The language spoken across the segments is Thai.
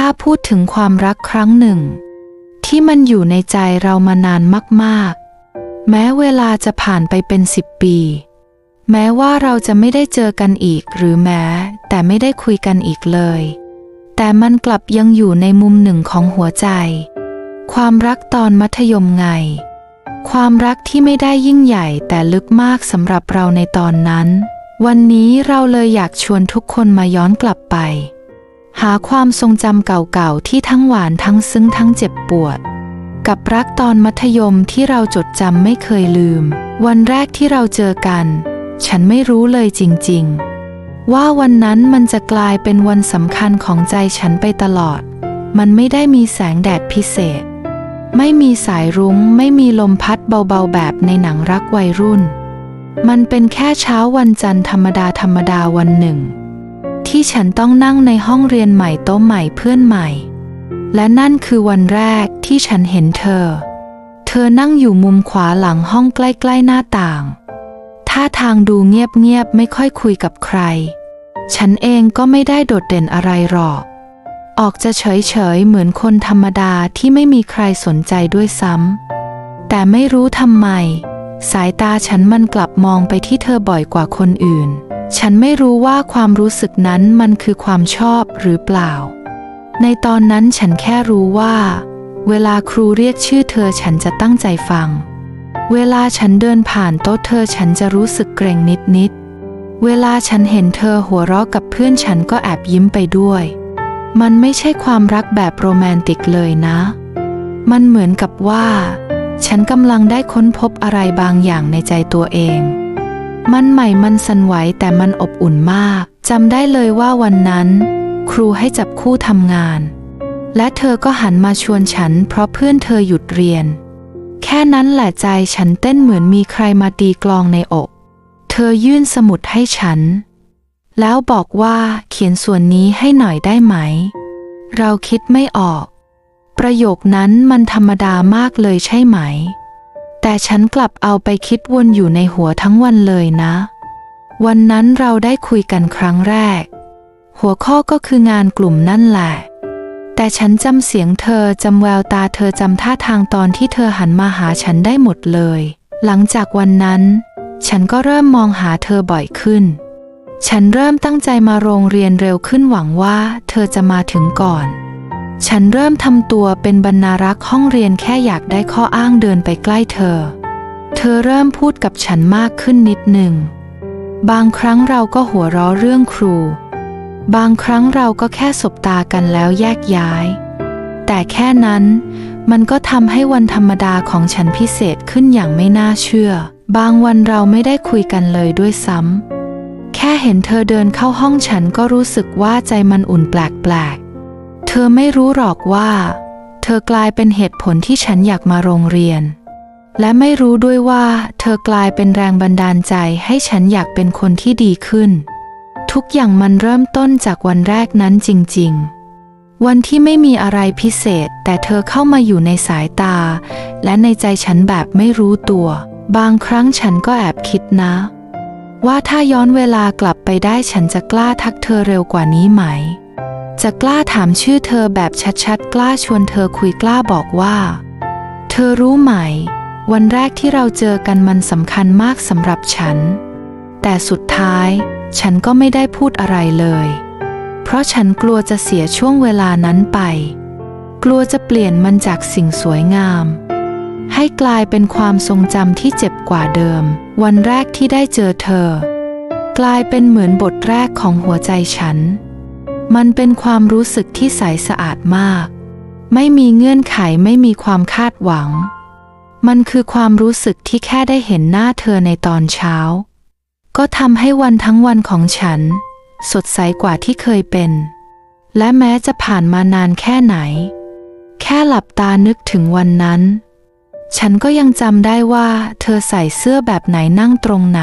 ถ้าพูดถึงความรักครั้งหนึ่ง ที่มันอยู่ในใจเรามานานมากๆ แม้เวลาจะผ่านไปเป็นสิบปี แม้ว่าเราจะไม่ได้เจอกันอีกหรือแม้ แต่ไม่ได้คุยกันอีกเลย แต่มันกลับยังอยู่ในมุมหนึ่งของหัวใจ ความรักตอนมัธยมไง ความรักที่ไม่ได้ยิ่งใหญ่แต่ลึกมากสำหรับเราในตอนนั้น วันนี้เราเลยอยากชวนทุกคนมาย้อนกลับไป หาความทรงจำเก่าๆที่ทั้งหวานทั้งซึ้งทั้งเจ็บปวด กับรักตอนมัธยมที่เราจดจำไม่เคยลืม วันแรกที่เราเจอกัน ฉันไม่รู้เลยจริงๆ ว่าวันนั้นมันจะกลายเป็นวันสำคัญของใจฉันไปตลอด มันไม่ได้มีแสงแดดพิเศษ ไม่มีสายรุง้ง ไม่มีลมพัดเบาๆแบบในหนังรักวัยรุ่น มันเป็นแค่เช้าวันจันทร์ธรรมดาธรรมดาวันหนึ่ง ที่ฉันต้องนั่งในห้องเรียนใหม่โต๊ะใหม่เพื่อนใหม่ และนั่นคือวันแรกที่ฉันเห็นเธอ เธอนั่งอยู่มุมขวาหลังห้องใกล้ๆหน้าต่าง ท่าทางดูเงียบๆไม่ค่อยคุยกับใคร ฉันเองก็ไม่ได้โดดเด่นอะไรหรอก ออกจะเฉยๆเหมือนคนธรรมดาที่ไม่มีใครสนใจด้วยซ้ำ แต่ไม่รู้ทำไม สายตาฉันมันกลับมองไปที่เธอบ่อยกว่าคนอื่น ฉันไม่รู้ว่าความรู้สึกนั้นมันคือความชอบหรือเปล่า ในตอนนั้นฉันแค่รู้ว่า เวลาครูเรียกชื่อเธอฉันจะตั้งใจฟัง เวลาฉันเดินผ่านโต๊ะเธอฉันจะรู้สึกเกรงนิดๆเวลาฉันเห็นเธอหัวเราะกับเพื่อนฉันก็แอบยิ้มไปด้วย มันไม่ใช่ความรักแบบโรแมนติกเลยนะ มันเหมือนกับว่า ฉันกำลังได้ค้นพบอะไรบางอย่างในใจตัวเอง มันใหม่มันสั่นไหวแต่มันอบอุ่นมากจำได้เลยว่าวันนั้น ครูให้จับคู่ทำงาน และเธอก็หันมาชวนฉัน เพราะเพื่อนเธอหยุดเรียน แค่นั้นแหละใจฉันเต้นเหมือนมีใครมาตีกลองในอก เธอยื่นสมุดให้ฉัน แล้วบอกว่าเขียนส่วนนี้ให้หน่อยได้ไหม เราคิดไม่ออก ประโยคนั้นมันธรรมดามากเลยใช่ไหม แต่ฉันกลับเอาไปคิดวนอยู่ในหัวทั้งวันเลยนะ วันนั้นเราได้คุยกันครั้งแรก หัวข้อก็คืองานกลุ่มนั่นแหละ แต่ฉันจำเสียงเธอจำแววตาเธอจำท่าทางตอนที่เธอหันมาหาฉันได้หมดเลย หลังจากวันนั้น ฉันก็เริ่มมองหาเธอบ่อยขึ้น ฉันเริ่มตั้งใจมาโรงเรียนเร็วขึ้นหวังว่า เธอจะมาถึงก่อน ฉันเริ่มทำตัวเป็นบรรณารักษ์ห้องเรียนแค่อยากได้ข้ออ้างเดินไปใกล้เธอ เธอเริ่มพูดกับฉันมากขึ้นนิดหนึ่ง บางครั้งเราก็หัวเราะเรื่องครู บางครั้งเราก็แค่สบตากันแล้วแยกย้าย แต่แค่นั้นมันก็ทำให้วันธรรมดาของฉันพิเศษขึ้นอย่างไม่น่าเชื่อ บางวันเราไม่ได้คุยกันเลยด้วยซ้ำแค่เห็นเธอเดินเข้าห้องฉันก็รู้สึกว่าใจมันอุ่นแปลกๆ เธอไม่รู้หรอกว่า เธอกลายเป็นเหตุผลที่ฉันอยากมาโรงเรียน และไม่รู้ด้วยว่า เธอกลายเป็นแรงบันดาลใจให้ฉันอยากเป็นคนที่ดีขึ้น ทุกอย่างมันเริ่มต้นจากวันแรกนั้นจริง ๆวันที่ไม่มีอะไรพิเศษ แต่เธอเข้ามาอยู่ในสายตา และในใจฉันแบบไม่รู้ตัว บางครั้งฉันก็แอบคิดนะ ว่าถ้าย้อนเวลากลับไปได้ฉันจะกล้าทักเธอเร็วกว่านี้ไหม จะกล้าถามชื่อเธอแบบชัดๆ กล้าชวนเธอคุยกล้าบอกว่า เธอรู้ไหม วันแรกที่เราเจอกันมันสำคัญมากสำหรับฉัน แต่สุดท้าย ฉันก็ไม่ได้พูดอะไรเลย เพราะฉันกลัวจะเสียช่วงเวลานั้นไป กลัวจะเปลี่ยนมันจากสิ่งสวยงาม ให้กลายเป็นความทรงจำที่เจ็บกว่าเดิม วันแรกที่ได้เจอเธอ กลายเป็นเหมือนบทแรกของหัวใจฉัน มันเป็นความรู้สึกที่ใสสะอาดมาก ไม่มีเงื่อนไขไม่มีความคาดหวัง มันคือความรู้สึกที่แค่ได้เห็นหน้าเธอในตอนเช้า ก็ทำให้วันทั้งวันของฉัน สดใสกว่าที่เคยเป็น และแม้จะผ่านมานานแค่ไหน แค่หลับตานึกถึงวันนั้น ฉันก็ยังจำได้ว่าเธอใส่เสื้อแบบไหนนั่งตรงไหน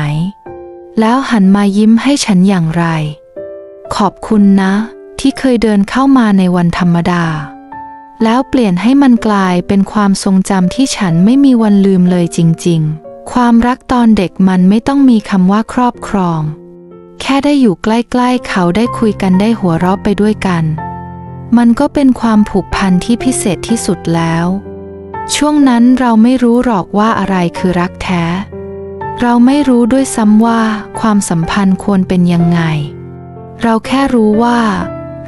แล้วหันมายิ้มให้ฉันอย่างไร ขอบคุณนะ ที่เคยเดินเข้ามาในวันธรรมดา แล้วเปลี่ยนให้มันกลายเป็นความทรงจำที่ฉันไม่มีวันลืมเลยจริง ๆ ความรักตอนเด็กมันไม่ต้องมีคำว่าครอบครอง แค่ได้อยู่ใกล้ๆ เขาได้คุยกันได้หัวเราะไปด้วยกัน มันก็เป็นความผูกพันที่พิเศษที่สุดแล้ว ช่วงนั้นเราไม่รู้หรอกว่าอะไรคือรักแท้ เราไม่รู้ด้วยซ้ำว่าความสัมพันธ์ควรเป็นยังไงเราแค่รู้ว่า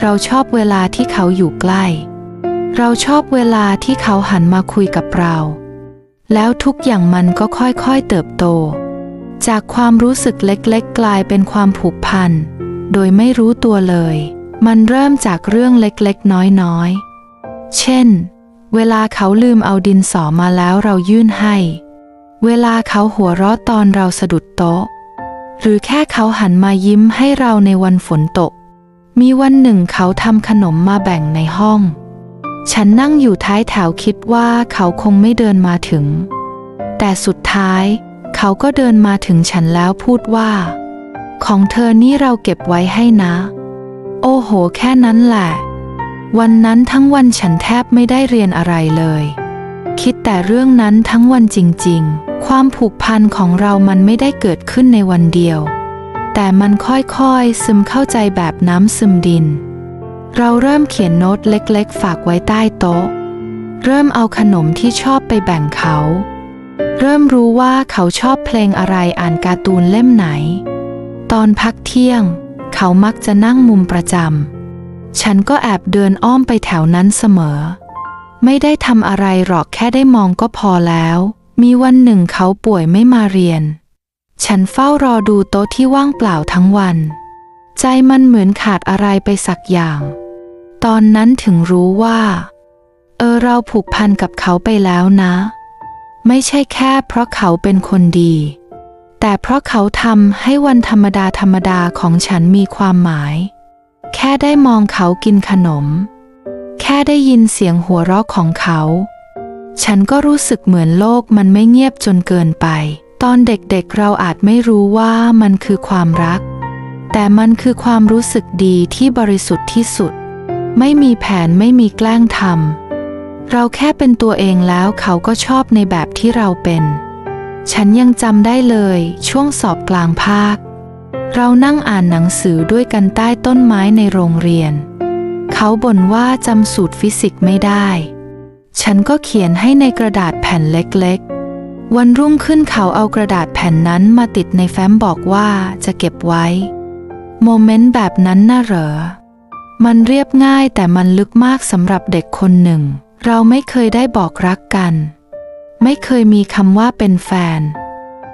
เราชอบเวลาที่เขาอยู่ใกล้ เราชอบเวลาที่เขาหันมาคุยกับเรา แล้วทุกอย่างมันก็ค่อยๆเติบโต จากความรู้สึกเล็กๆ กลายเป็นความผูกพัน โดยไม่รู้ตัวเลย มันเริ่มจากเรื่องเล็กๆ น้อยๆ เช่น เวลาเขาลืมเอาดินสอมาแล้วเรายื่นให้ เวลาเขาหัวเราะตอนเราสะดุดโต๊ะ หรือแค่เขาหันมายิ้มให้เราในวันฝนตก มีวันหนึ่งเขาทำขนมมาแบ่งในห้อง ฉันนั่งอยู่ท้ายแถวคิดว่าเขาคงไม่เดินมาถึง แต่สุดท้ายเขาก็เดินมาถึงฉันแล้วพูดว่า ของเธอนี่เราเก็บไว้ให้นะ โอ้โห แค่นั้นแหละ วันนั้นทั้งวันฉันแทบไม่ได้เรียนอะไรเลย คิดแต่เรื่องนั้นทั้งวันจริงๆ ความผูกพันของเรามันไม่ได้เกิดขึ้นในวันเดียว แต่มันค่อยๆซึมเข้าใจแบบน้ำซึมดิน เราเริ่มเขียนโน้ตเล็กๆ ฝากไว้ใต้โต๊ะ เริ่มเอาขนมที่ชอบไปแบ่งเขา เริ่มรู้ว่าเขาชอบเพลงอะไรอ่านการ์ตูนเล่มไหน ตอนพักเที่ยง เขามักจะนั่งมุมประจำฉันก็แอบเดินอ้อมไปแถวนั้นเสมอ ไม่ได้ทำอะไรหรอกแค่ได้มองก็พอแล้ว มีวันหนึ่งเขาป่วยไม่มาเรียน ฉันเฝ้ารอดูโต๊ะที่ว่างเปล่าทั้งวัน ใจมันเหมือนขาดอะไรไปสักอย่าง ตอนนั้นถึงรู้ว่า เออเราผูกพันกับเขาไปแล้วนะ ไม่ใช่แค่เพราะเขาเป็นคนดี แต่เพราะเขาทำให้วันธรรมดาธรรมดาของฉันมีความหมาย แค่ได้มองเขากินขนม แค่ได้ยินเสียงหัวเราะของเขา ฉันก็รู้สึกเหมือนโลกมันไม่เงียบจนเกินไป ตอนเด็กๆเราอาจไม่รู้ว่ามันคือความรัก แต่มันคือความรู้สึกดีที่บริสุทธิ์ที่สุด ไม่มีแผนไม่มีแกล้งทำเราแค่เป็นตัวเองแล้วเขาก็ชอบในแบบที่เราเป็น ฉันยังจำได้เลยช่วงสอบกลางภาค เรานั่งอ่านหนังสือด้วยกันใต้ต้นไม้ในโรงเรียน เขาบ่นว่าจำสูตรฟิสิกส์ไม่ได้ ฉันก็เขียนให้ในกระดาษแผ่นเล็กๆ วันรุ่งขึ้นเขาเอากระดาษแผ่นนั้นมาติดในแฟ้มบอกว่าจะเก็บไว้ โมเมนต์แบบนั้นน่ะเหรอ มันเรียบง่ายแต่มันลึกมากสำหรับเด็กคนหนึ่ง เราไม่เคยได้บอกรักกัน ไม่เคยมีคำว่าเป็นแฟน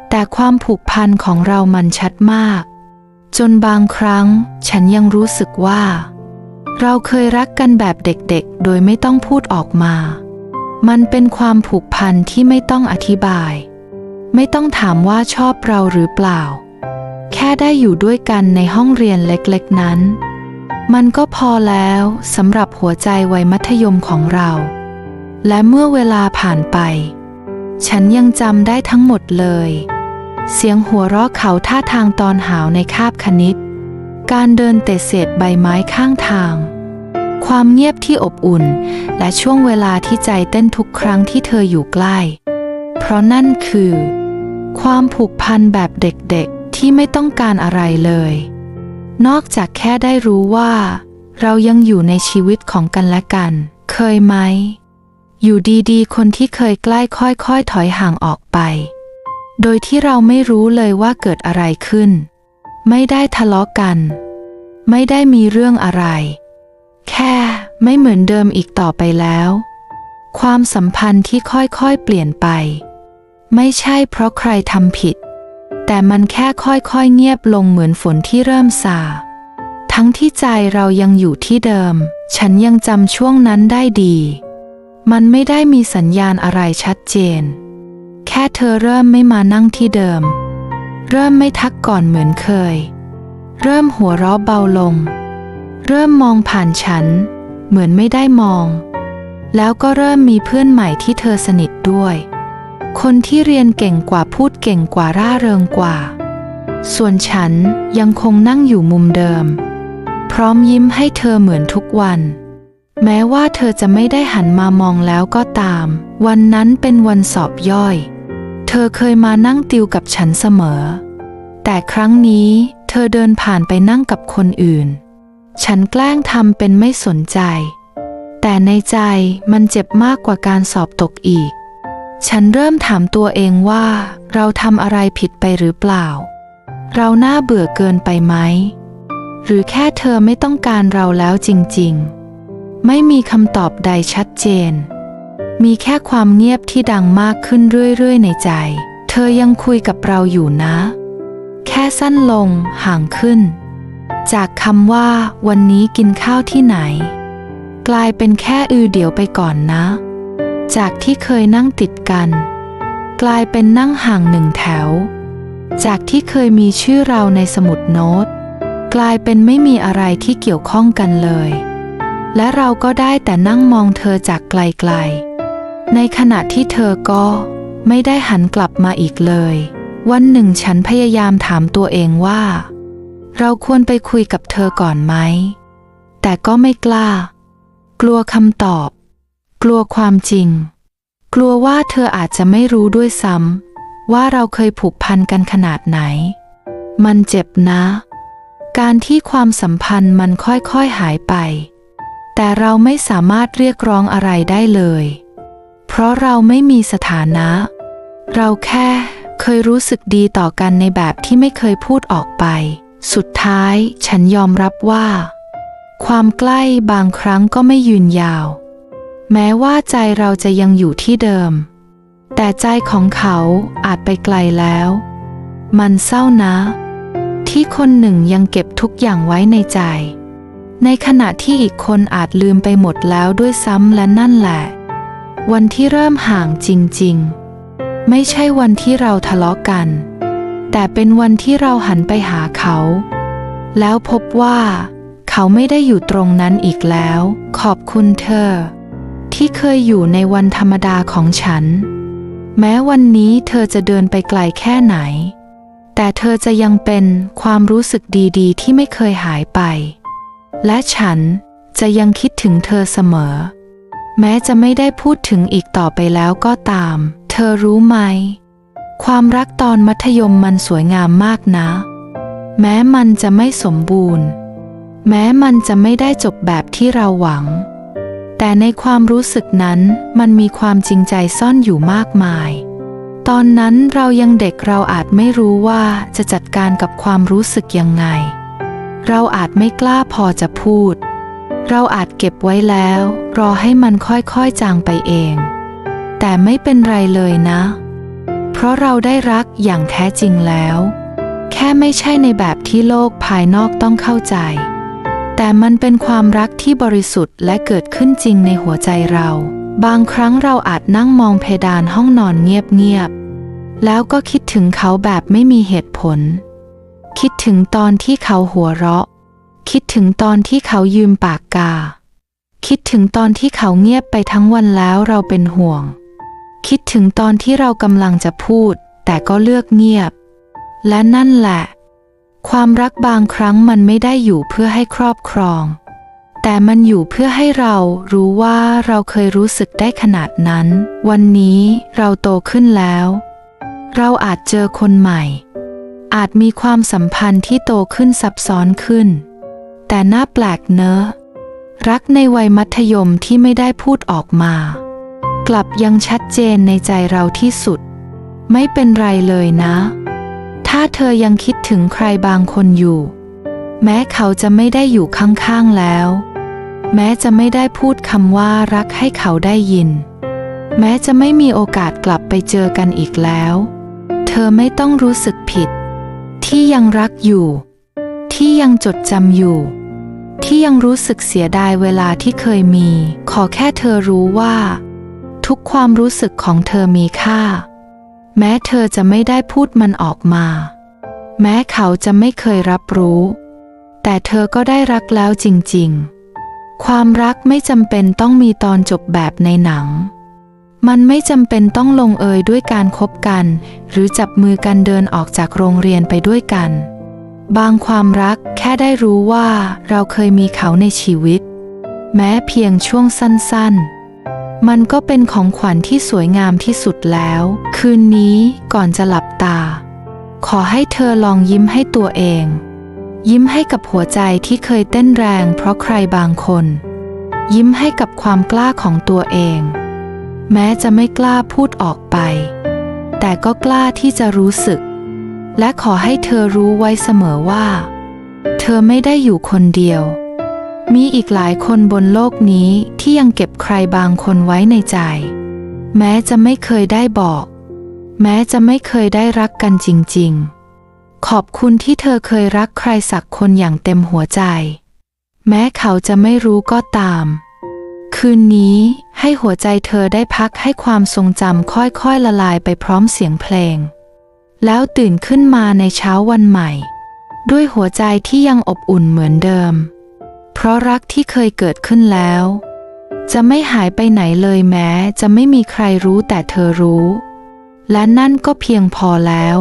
แต่ความผูกพันของเรามันชัดมาก จนบางครั้งฉันยังรู้สึกว่า เราเคยรักกันแบบเด็กๆ โดยไม่ต้องพูดออกมา มันเป็นความผูกพันที่ไม่ต้องอธิบาย ไม่ต้องถามว่าชอบเราหรือเปล่า แค่ได้อยู่ด้วยกันในห้องเรียนเล็กๆนั้น มันก็พอแล้วสำหรับหัวใจวัยมัธยมของเรา และเมื่อเวลาผ่านไป ฉันยังจำได้ทั้งหมดเลย เสียงหัวเราะเขาท่าทางตอนหาวในคาบคณิต การเดินเตะเศษใบไม้ข้างทาง ความเงียบที่อบอุ่น และช่วงเวลาที่ใจเต้นทุกครั้งที่เธออยู่ใกล้ เพราะนั่นคือ ความผูกพันแบบเด็กๆที่ไม่ต้องการอะไรเลย นอกจากแค่ได้รู้ว่า เรายังอยู่ในชีวิตของกันและกัน เคยไหม อยู่ดีๆ คนที่เคยใกล้ค่อยๆ ถอยห่างออกไป โดยที่เราไม่รู้เลยว่าเกิดอะไรขึ้น ไม่ได้ทะเลาะกัน ไม่ได้มีเรื่องอะไร แค่ไม่เหมือนเดิมอีกต่อไปแล้ว ความสัมพันธ์ที่ค่อยๆเปลี่ยนไป ไม่ใช่เพราะใครทำผิด แต่มันแค่ค่อยๆเงียบลงเหมือนฝนที่เริ่มซาทั้งที่ใจเรายังอยู่ที่เดิม ฉันยังจำช่วงนั้นได้ดี มันไม่ได้มีสัญญาณอะไรชัดเจน แค่เธอเริ่มไม่มานั่งที่เดิม เริ่มไม่ทักก่อนเหมือนเคย เริ่มหัวเราะเบาลง เริ่มมองผ่านฉัน เหมือนไม่ได้มอง แล้วก็เริ่มมีเพื่อนใหม่ที่เธอสนิทด้วย คนที่เรียนเก่งกว่าพูดเก่งกว่าร่าเริงกว่า ส่วนฉันยังคงนั่งอยู่มุมเดิม พร้อมยิ้มให้เธอเหมือนทุกวัน แม้ว่าเธอจะไม่ได้หันมามองแล้วก็ตาม วันนั้นเป็นวันสอบย่อย เธอเคยมานั่งติวกับฉันเสมอ แต่ครั้งนี้เธอเดินผ่านไปนั่งกับคนอื่น ฉันแกล้งทำเป็นไม่สนใจ แต่ในใจมันเจ็บมากกว่าการสอบตกอีก ฉันเริ่มถามตัวเองว่า เราทำอะไรผิดไปหรือเปล่า เราน่าเบื่อเกินไปไหม หรือแค่เธอไม่ต้องการเราแล้วจริง ๆ ไม่มีคำตอบใดชัดเจน มีแค่ความเงียบที่ดังมากขึ้นเรื่อยๆ ในใจ เธอยังคุยกับเราอยู่นะ แค่สั้นลงห่างขึ้น จากคำว่า วันนี้กินข้าวที่ไหน กลายเป็นแค่อือเดี๋ยวไปก่อนนะ จากที่เคยนั่งติดกัน กลายเป็นนั่งห่างหนึ่งแถว จากที่เคยมีชื่อเราในสมุดโน้ต กลายเป็นไม่มีอะไรที่เกี่ยวข้องกันเลย และเราก็ได้แต่นั่งมองเธอจากไกลๆ ในขณะที่เธอก็ไม่ได้หันกลับมาอีกเลย วันหนึ่งฉันพยายามถามตัวเองว่า เราควรไปคุยกับเธอก่อนไหม แต่ก็ไม่กล้า กลัวคำตอบ กลัวความจริง กลัวว่าเธออาจจะไม่รู้ด้วยซ้ำว่าเราเคยผูกพันกันขนาดไหน มันเจ็บนะ การที่ความสัมพันธ์มันค่อยๆหายไป แต่เราไม่สามารถเรียกร้องอะไรได้เลย เพราะเราไม่มีสถานะ เราแค่เคยรู้สึกดีต่อกันในแบบที่ไม่เคยพูดออกไป สุดท้ายฉันยอมรับว่า ความใกล้บางครั้งก็ไม่ยืนยาว แม้ว่าใจเราจะยังอยู่ที่เดิม แต่ใจของเขาอาจไปไกลแล้ว มันเศร้านะ ที่คนหนึ่งยังเก็บทุกอย่างไว้ในใจ ในขณะที่อีกคนอาจลืมไปหมดแล้วด้วยซ้ำและนั่นแหละ วันที่เริ่มห่างจริงๆ ไม่ใช่วันที่เราทะเลาะกัน แต่เป็นวันที่เราหันไปหาเขา แล้วพบว่า เขาไม่ได้อยู่ตรงนั้นอีกแล้ว ขอบคุณเธอ ที่เคยอยู่ในวันธรรมดาของฉัน แม้วันนี้เธอจะเดินไปไกลแค่ไหน แต่เธอจะยังเป็นความรู้สึกดีๆ ที่ไม่เคยหายไป และฉันจะยังคิดถึงเธอเสมอ แม้จะไม่ได้พูดถึงอีกต่อไปแล้วก็ตาม เธอรู้ไหม ความรักตอนมัธยมมันสวยงามมากนะ แม้มันจะไม่สมบูรณ์ แม้มันจะไม่ได้จบแบบที่เราหวัง แต่ในความรู้สึกนั้นมันมีความจริงใจซ่อนอยู่มากมาย ตอนนั้นเรายังเด็กเราอาจไม่รู้ว่าจะจัดการกับความรู้สึกยังไง เราอาจไม่กล้าพอจะพูด เราอาจเก็บไว้แล้ว รอให้มันค่อยๆจางไปเอง แต่ไม่เป็นไรเลยนะเราะเราได้รักอย่างแท้จริงแล้ว แค่ไม่ใช่ในแบบที่โลกภายนอกต้องเข้าใจ แต่มันเป็นความรักที่บริสุทธิ์และเกิดขึ้นจริงในหัวใจเรา บางครั้งเราอาจนั่งมองเพดานห้องนอนเงียบๆแล้วก็คิดถึงเขาแบบไม่มีเหตุผล คิดถึงตอนที่เขาหัวเราะ คิดถึงตอนที่เขายืมปากกา คิดถึงตอนที่เขาเงียบไปทั้งวันแล้วเราเป็นห่วง คิดถึงตอนที่เรากำลังจะพูด แต่ก็เลือกเงียบ และนั่นแหละ ความรักบางครั้งมันไม่ได้อยู่เพื่อให้ครอบครอง แต่มันอยู่เพื่อให้เรารู้ว่าเราเคยรู้สึกได้ขนาดนั้น วันนี้เราโตขึ้นแล้ว เราอาจเจอคนใหม่ อาจมีความสัมพันธ์ที่โตขึ้นซับซ้อนขึ้น แต่น่าแปลกเนอะ รักในวัยมัธยมที่ไม่ได้พูดออกมา กลับยังชัดเจนในใจเราที่สุด ไม่เป็นไรเลยนะ ถ้าเธอยังคิดถึงใครบางคนอยู่ แม้เขาจะไม่ได้อยู่ข้างๆแล้ว แม้จะไม่ได้พูดคำว่ารักให้เขาได้ยิน แม้จะไม่มีโอกาสกลับไปเจอกันอีกแล้ว เธอไม่ต้องรู้สึกผิด ที่ยังรักอยู่ ที่ยังจดจำอยู่ที่ยังรู้สึกเสียดายเวลาที่เคยมี ขอแค่เธอรู้ว่า ทุกความรู้สึกของเธอมีค่า แม้เธอจะไม่ได้พูดมันออกมา แม้เขาจะไม่เคยรับรู้ แต่เธอก็ได้รักแล้วจริงๆ ความรักไม่จำเป็นต้องมีตอนจบแบบในหนัง มันไม่จำเป็นต้องลงเอยด้วยการคบกัน หรือจับมือกันเดินออกจากโรงเรียนไปด้วยกัน บางความรักแค่ได้รู้ว่าเราเคยมีเขาในชีวิต แม้เพียงช่วงสั้นๆ มันก็เป็นของขวัญที่สวยงามที่สุดแล้ว คืนนี้ก่อนจะหลับตา ขอให้เธอลองยิ้มให้ตัวเอง ยิ้มให้กับหัวใจที่เคยเต้นแรงเพราะใครบางคน ยิ้มให้กับความกล้าของตัวเอง แม้จะไม่กล้าพูดออกไป แต่ก็กล้าที่จะรู้สึก และขอให้เธอรู้ไว้เสมอว่า เธอไม่ได้อยู่คนเดียว มีอีกหลายคนบนโลกนี้ที่ยังเก็บใครบางคนไว้ในใจ แม้จะไม่เคยได้บอก แม้จะไม่เคยได้รักกันจริง ๆ ขอบคุณที่เธอเคยรักใครสักคนอย่างเต็มหัวใจ แม้เขาจะไม่รู้ก็ตาม คืนนี้ให้หัวใจเธอได้พักให้ความทรงจำค่อยๆละลายไปพร้อมเสียงเพลง แล้วตื่นขึ้นมาในเช้าวันใหม่ ด้วยหัวใจที่ยังอบอุ่นเหมือนเดิม เพราะรักที่เคยเกิดขึ้นแล้ว จะไม่หายไปไหนเลยแม้ จะไม่มีใครรู้แต่เธอรู้ และนั่นก็เพียงพอแล้ว